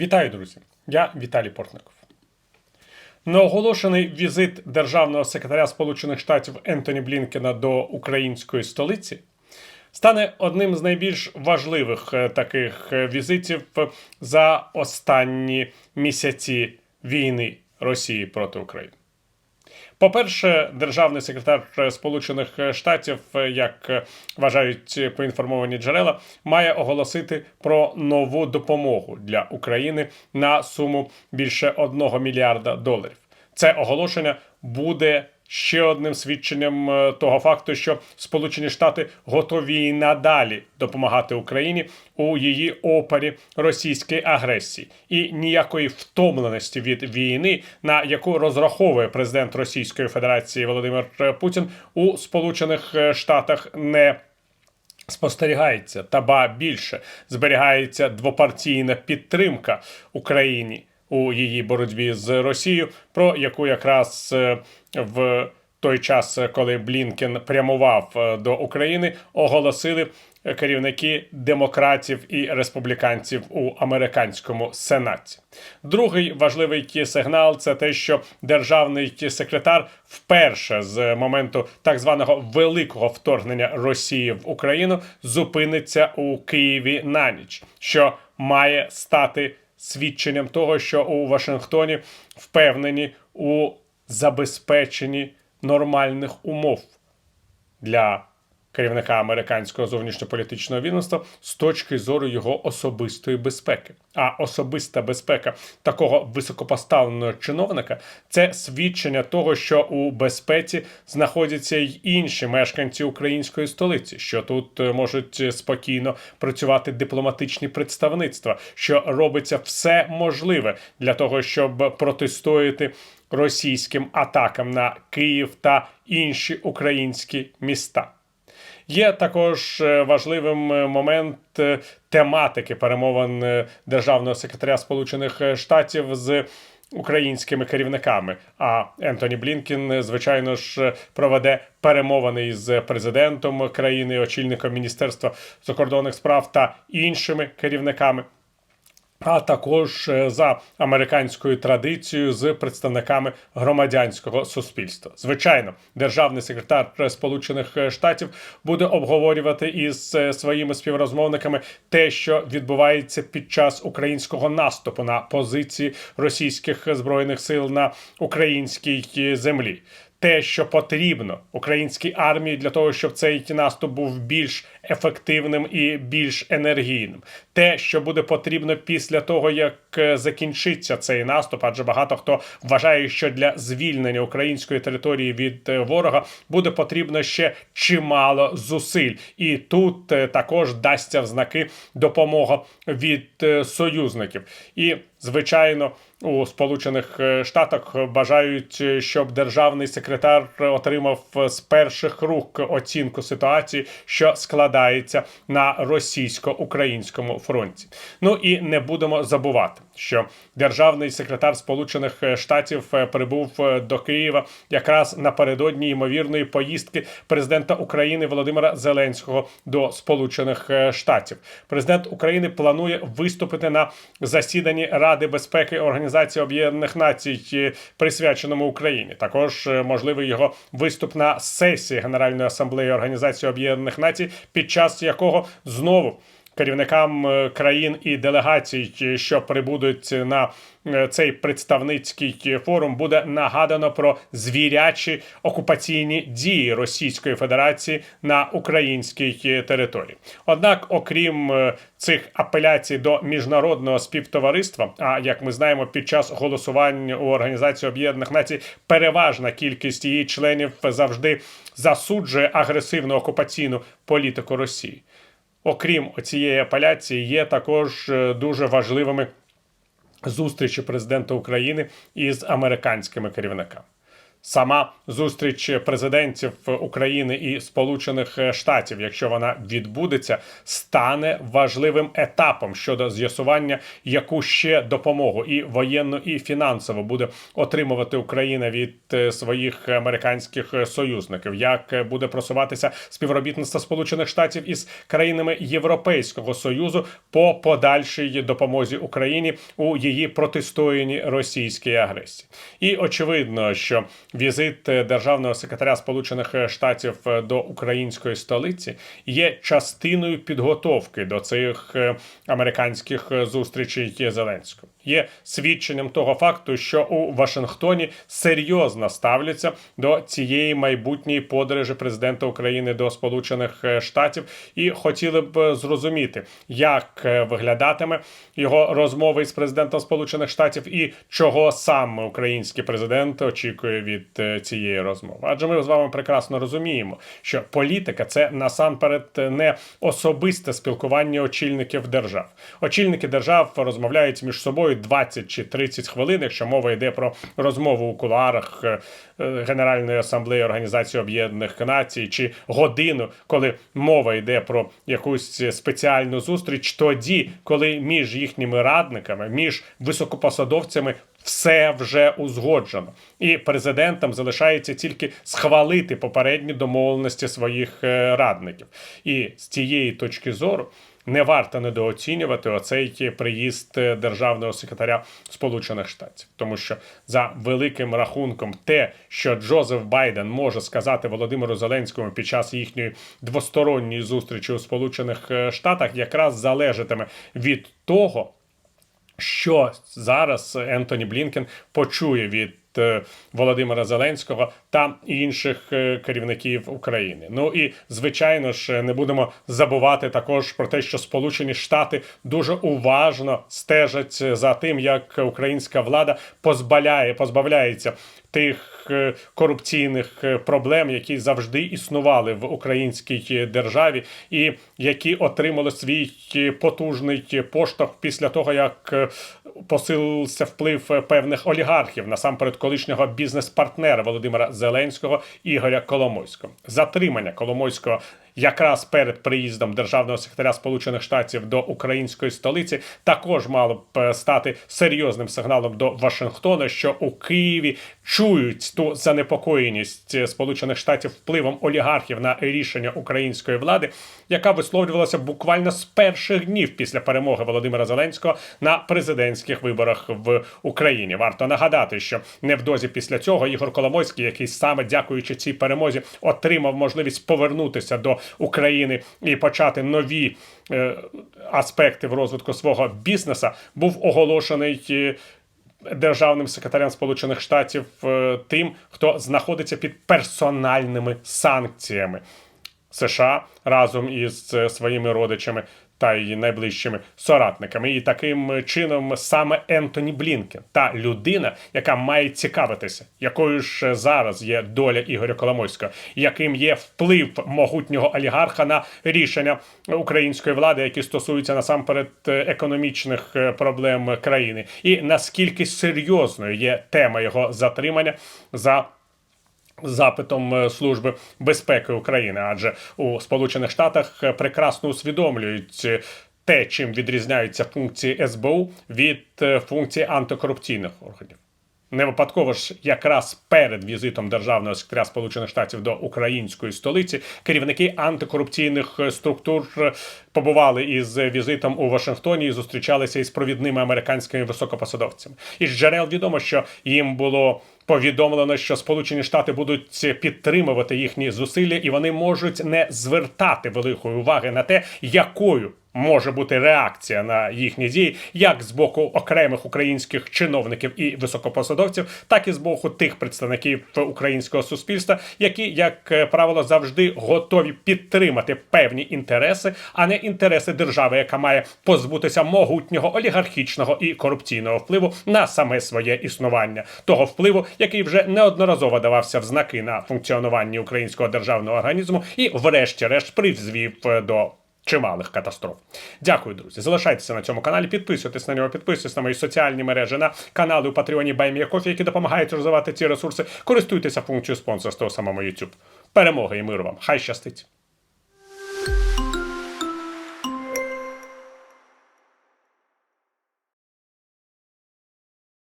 Вітаю, друзі! Я Віталій Портников. Неоголошений візит державного секретаря Сполучених Штатів Ентоні Блінкена до української столиці стане одним з найбільш важливих е, таких е, візитів за останні місяці війни Росії проти України. По-перше, державний секретар Сполучених Штатів, як вважають поінформовані джерела, має оголосити про нову допомогу для України на суму більше 1 мільярда доларів. Це оголошення буде ще одним свідченням е, того факту, що Сполучені Штати готові і надалі допомагати Україні у її опорі російської агресії. І ніякої втомленості від війни, на яку розраховує президент Російської Федерації Володимир Путін у Сполучених Штатах не спостерігається, та ба більше зберігається двопартійна підтримка Україні у її боротьбі з Росією, про яку якраз е, в той час, коли Блінкен прямував е, до України, оголосили керівники демократів і республіканців у американському сенаті. Другий важливий сигнал це те, що державний секретар вперше з моменту так званого великого вторгнення Росії в Україну зупиниться у Києві на ніч, що має стати свідченням того, що у Вашингтоні впевнені у забезпеченні нормальних умов для керівника американського зовнішньополітичного відомства з точки зору його особистої безпеки. А особиста безпека такого високопоставленого чиновника це свідчення того, що у безпеці знаходяться й інші мешканці української столиці, що тут е, можуть спокійно працювати дипломатичні представництва, що робиться все можливе для того, щоб протистояти російським атакам на Київ та інші українські міста. Є також е, важливим е, момент е, тематики перемовин державного секретаря Сполучених Штатів з українськими керівниками. А Ентоні Блінкін, звичайно ж, проведе перемовини із президентом країни, очільником міністерства закордонних справ та іншими керівниками а також е, за американською традицією з представниками громадянського суспільства. Звичайно, державний секретар Сполучених Штатів буде обговорювати із е, своїми співрозмовниками те, що відбувається під час українського наступу на позиції російських збройних сил на українській землі те, що потрібно українській армії для того, щоб цей наступ був більш ефективним і більш енергійним. Те, що буде потрібно після того, як е, закінчиться цей наступ, адже багато хто вважає, що для звільнення української території від е, ворога буде потрібно ще чимало зусиль, і тут е, також дасться в знаки допомога від союзників і. Звичайно, у Сполучених е, Штатах бажають, е, щоб державний секретар отримав з перших рук оцінку ситуації, що складається на російсько-українському фронті. Ну і не будемо забувати, що державний секретар Сполучених Штатів е, прибув до Києва якраз напередодні ймовірної поїздки президента України Володимира Зеленського до Сполучених Штатів. Президент України планує виступити на засіданні Ради безпеки Організації Об'єднаних Націй, е, присвяченому Україні. Також е, можливий його виступ на сесії Генеральної асамблеї Організації Об'єднаних Націй, під час якого знову керівникам е, країн і делегацій, що прибудуть на е, цей представницький форум, буде нагадано про звірячі окупаційні дії Російської Федерації на українській території. Однак, окрім е, цих апеляцій до міжнародного співтовариства, а як ми знаємо, під час голосування у Організації Об'єднаних Націй переважна кількість її членів завжди засуджує агресивну окупаційну політику Росії окрім цієї апеляції, є також е, дуже важливими зустрічі президента України із американськими керівниками. Сама зустріч президентів України і Сполучених Штатів, якщо вона відбудеться, стане важливим етапом щодо з'ясування, яку ще допомогу і воєнну, і фінансову буде отримувати Україна від е, своїх американських союзників, як е, буде просуватися співробітництво Сполучених Штатів із країнами Європейського союзу по подальшій допомозі Україні у її протистоянні російській агресії. І очевидно, що візит е, державного секретаря Сполучених Штатів е, до української столиці є частиною підготовки до цих е, американських е, зустрічей Зеленського. Є свідченням того факту, що у Вашингтоні серйозно ставляться до цієї майбутньої подорожі президента України до Сполучених е, Штатів і хотіли б зрозуміти, як е, виглядатиме його розмови із президентом Сполучених Штатів і чого саме український президент очікує від е, цієї розмови. Адже ми з вами прекрасно розуміємо, що політика це насамперед не особисте спілкування очільників держав. Очільники держав розмовляють між собою 20 чи 30 хвилин, якщо мова йде про розмову у кулуарах е, е, Генеральної асамблеї Організації Об'єднаних Націй, чи годину, коли мова йде про якусь спеціальну зустріч, тоді, коли між їхніми радниками, між високопосадовцями. Все вже узгоджено, і президентам залишається тільки схвалити попередні домовленості своїх е, радників. І з цієї точки зору не варто недооцінювати оцей приїзд е, державного секретаря Сполучених Штатів, тому що за великим рахунком, те, що Джозеф Байден може сказати Володимиру Зеленському під час їхньої двосторонньої зустрічі у Сполучених е, Штатах, якраз залежатиме від того що зараз Ентоні Блінкен почує від Володимира Зеленського та інших е, керівників України. Ну і звичайно ж не будемо забувати також про те, що Сполучені Штати дуже уважно стежать за тим, як українська влада позбавляє, позбавляється тих е, корупційних е, проблем, які завжди існували в українській державі, і які отримали свій е, потужний поштовх після того, як е, посилився вплив е, певних олігархів, насамперед колишнього бізнес-партнера Володимира Зеленського Ігоря Коломойського. Затримання Коломойського якраз перед приїздом державного секретаря Сполучених Штатів до української столиці також мало б е, стати серйозним сигналом до Вашингтона, що у Києві чують ту занепокоєність е, Сполучених Штатів впливом олігархів на рішення української влади, яка висловлювалася буквально з перших днів після перемоги Володимира Зеленського на президентських виборах в Україні. Варто нагадати, що невдовзі після цього Ігор Коломойський, який саме дякуючи цій перемозі, отримав можливість повернутися до України і почати нові е, аспекти в розвитку свого бізнеса, був оголошений. е, Державним секретарем Сполучених Штатів е, тим, хто знаходиться під персональними санкціями США разом із е, своїми родичами та й найближчими соратниками. І таким чином саме Ентоні Блінкен, та людина, яка має цікавитися, якою ж зараз є доля Ігоря Коломойського, яким є вплив могутнього олігарха на рішення української влади, які стосуються насамперед е, економічних е, проблем країни, і наскільки серйозною є тема його затримання за запитом е, Служби безпеки України, адже у Сполучених Штатах е, прекрасно усвідомлюють. е, Те, чим відрізняються функції СБУ від функцій антикорупційних органів. Не випадково ж якраз перед візитом державного секретаря Сполучених Штатів до української столиці керівники антикорупційних структур побували із візитом у Вашингтоні і зустрічалися із провідними американськими високопосадовцями. Із джерел відомо, що їм було повідомлено, що Сполучені Штати будуть підтримувати їхні зусилля, і вони можуть не звертати великої уваги на те, якою може бути реакція на їхні дії, як з боку окремих українських чиновників і високопосадовців, так і з боку тих представників українського суспільства, які, як е, правило, завжди готові підтримати певні інтереси, а не інтереси держави, яка має позбутися могутнього олігархічного і корупційного впливу на саме своє існування, того впливу, який вже неодноразово давався в знаки на функціонування українського державного організму, і, врешті-решт, призвів е, до чималих катастроф. Дякую, друзі. Залишайтеся на цьому каналі, підписуйтесь на нього, підписуйтесь на мої соціальні мережі, на канали у Патреоні Баймія які допомагають розвивати ці ресурси. Користуйтеся функцією спонсорства у самому YouTube. Перемоги і миру вам! Хай щастить!